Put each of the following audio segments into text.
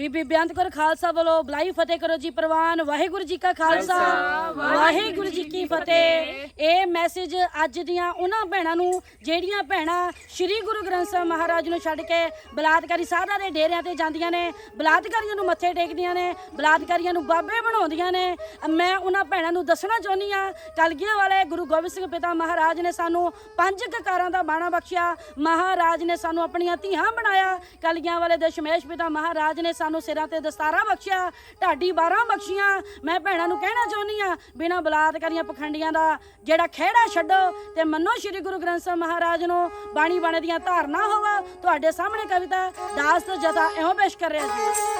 ਬੀਬੀ ਬੇਅੰਤ ਕੌਰ ਖਾਲਸਾ ਵੱਲੋਂ ਬਲਾਈ ਫਤਿਹ ਕਰੋ ਜੀ ਪ੍ਰਵਾਨ ਵਾਹਿਗੁਰੂ ਜੀ ਕਾ ਖਾਲਸਾ ਵਾਹਿਗੁਰੂ ਜੀ ਕੀ ਫਤਿਹ। ਇਹ ਮੈਸੇਜ ਅੱਜ ਦੀਆਂ ਉਹਨਾਂ ਭੈਣਾਂ ਨੂੰ ਜਿਹੜੀਆਂ ਭੈਣਾਂ ਸ੍ਰੀ ਗੁਰੂ ਗ੍ਰੰਥ ਸਾਹਿਬ ਮਹਾਰਾਜ ਨੂੰ ਛੱਡ ਕੇ ਬਲਾਤਕਾਰੀ ਸਾਧਾਂ ਦੇ ਡੇਰਿਆਂ ਤੇ ਜਾਂਦੀਆਂ ਨੇ ਬਲਾਤਕਾਰੀਆਂ ਨੂੰ ਮੱਥੇ ਟੇਕਦੀਆਂ ਨੇ ਬਲਾਤਕਾਰੀਆਂ ਨੂੰ ਬਾਬੇ ਬਣਾਉਂਦੀਆਂ ਨੇ ਮੈਂ ਉਹਨਾਂ ਭੈਣਾਂ ਨੂੰ ਦੱਸਣਾ ਚਾਹੁੰਦੀ ਆ ਕਲਗੀਆਂ ਵਾਲੇ ਗੁਰੂ ਗੋਬਿੰਦ ਸਿੰਘ ਪਿਤਾ ਮਹਾਰਾਜ ਨੇ ਸਾਨੂੰ ਪੰਜ ਕਕਾਰਾਂ ਦਾ ਬਾਣਾ ਬਖਸ਼ਿਆ ਮਹਾਰਾਜ ਨੇ ਸਾਨੂੰ ਆਪਣੀਆਂ ਧੀਆਂ ਬਣਾਇਆ ਕਲਗੀਆਂ ਵਾਲੇ ਦਸ਼ਮੇਸ਼ ਪਿਤਾ ਮਹਾਰਾਜ ਨੇ ਸਾਨੂੰ ਸਿਰਾਂ ਤੇ ਦਸਤਾਰਾ ਬਖਸ਼ਿਆ, ਢਾਡੀ 12 ਬਖਸ਼ੀਆਂ। ਮੈਂ ਭੈਣਾਂ ਨੂੰ ਕਹਿਣਾ ਚਾਹੁੰਦੀ ਆ ਬਿਨਾਂ ਬਲਾਤਕਾਰੀਆਂ ਪਖੰਡੀਆਂ ਦਾ ਜਿਹੜਾ ਖਹਿੜਾ ਛੱਡੋ ਤੇ ਮੰਨੋ ਸ੍ਰੀ ਗੁਰੂ ਗ੍ਰੰਥ ਸਾਹਿਬ ਮਹਾਰਾਜ ਨੂੰ ਬਾਣੀ ਬਾਣੇ ਦੀਆਂ ਧਾਰਨਾ ਹੋਵਾ। ਤੁਹਾਡੇ ਸਾਹਮਣੇ ਕਵਿਤਾ ਦਾਸ ਤੇ ਜਤਾ ਇਉਂ ਪੇਸ਼ ਕਰ ਰਿਹਾ ਜੀ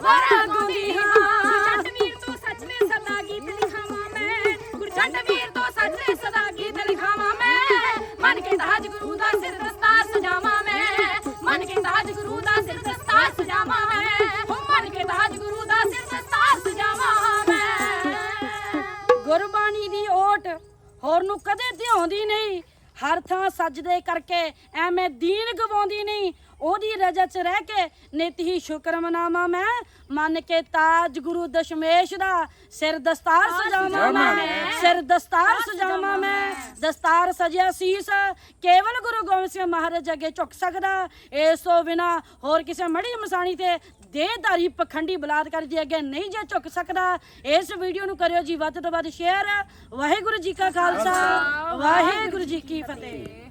ਸੁਣਦੀ ਢਾਡੀ ਹਾਂ। ਜੱਟ ਵੀਰ ਤੋਂ ਸੱਚ ਨੇ ਸਦਾ ਗੀਤ ਲਿਖਾਵਾਂ ਮੈਂ। ਗੁਰਜੰਟ ਵੀਰ ਤੋਂ ਸੱਚ ਨੇ ਸਦਾ ਗੀਤ ਲਿਖਾਵਾਂ ਮੈਂ। ਮਨ ਕੇ ਤਾਜ ਗੁਰੂ ਦਾ ਸਿਰ ਦਸਤਾਰ ਸਜਾਵਾਂ ਮੈਂ। ਮਨ ਕੇ ਤਾਜ ਗੁਰੂ ਦਾ ਸਿਰ ਦਸਤਾਰ ਸਜਾਵਾਂ ਮੈਂ। ਮਨ ਕੇ ਤਾਜ ਗੁਰੂ ਦਾ ਸਿਰ ਦਸਤਾਰ ਸਜਾਵਾਂ ਮੈਂ। ਗੁਰਬਾਣੀ ਦੀ ਓਟ ਹੋਰ ਨੂੰ ਕਦੇ ਧਿਆਉਂਦੀ ਨਹੀਂ। ਹਰ ਥਾਂ ਸਜਦੇ ਕਰਕੇ ਐਵੇਂ ਦੀਨ ਗਵਾਉਂਦੀ ਨਹੀਂ। ਉਹਦੀ ਰਜਾ 'ਚ ਰਹਿ ਕੇ ਨਿਤ ਹੀ ਸ਼ੁਕਰ ਮਨਾਵਾਂ ਮੈਂ। ਮੰਨ ਕੇ ਤਾਜ ਗੁਰੂ ਦਸ਼ਮੇਸ਼ ਦਾ ਸਿਰ ਦਸਤਾਰ ਸਜਾਵਾਂ ਮੈਂ। ਸਿਰ ਦਸਤਾਰ ਸਜਾਵਾਂ ਮੈਂ। ਦਸਤਾਰ ਸਜਿਆ ਸੀਸ ਕੇਵਲ ਗੁਰੂ ਗੋਬਿੰਦ ਸਿੰਘ ਮਹਾਰਾਜ ਅੱਗੇ ਝੁਕ ਸਕਦਾ। ਇਸ ਤੋਂ ਬਿਨਾ ਹੋਰ ਕਿਸੇ ਮੜੀ ਮਸਾਣੀ ਤੇ ਦੇਹਧਾਰੀ ਪਖੰਡੀ ਬਲਾਤਕਾਰੀ ਦੇ ਅੱਗੇ ਨਹੀਂ ਜੇ ਝੁਕ ਸਕਦਾ। ਇਸ ਵੀਡੀਓ ਨੂੰ ਕਰਿਓ ਜੀ ਵੱਧ ਤੋਂ ਵੱਧ ਸ਼ੇਅਰ। ਵਾਹਿਗੁਰੂ ਜੀ ਕਾ ਖਾਲਸਾ। ਵਾਹਿਗੁਰੂ ਜੀ ਕੀ ਫਤਿਹ।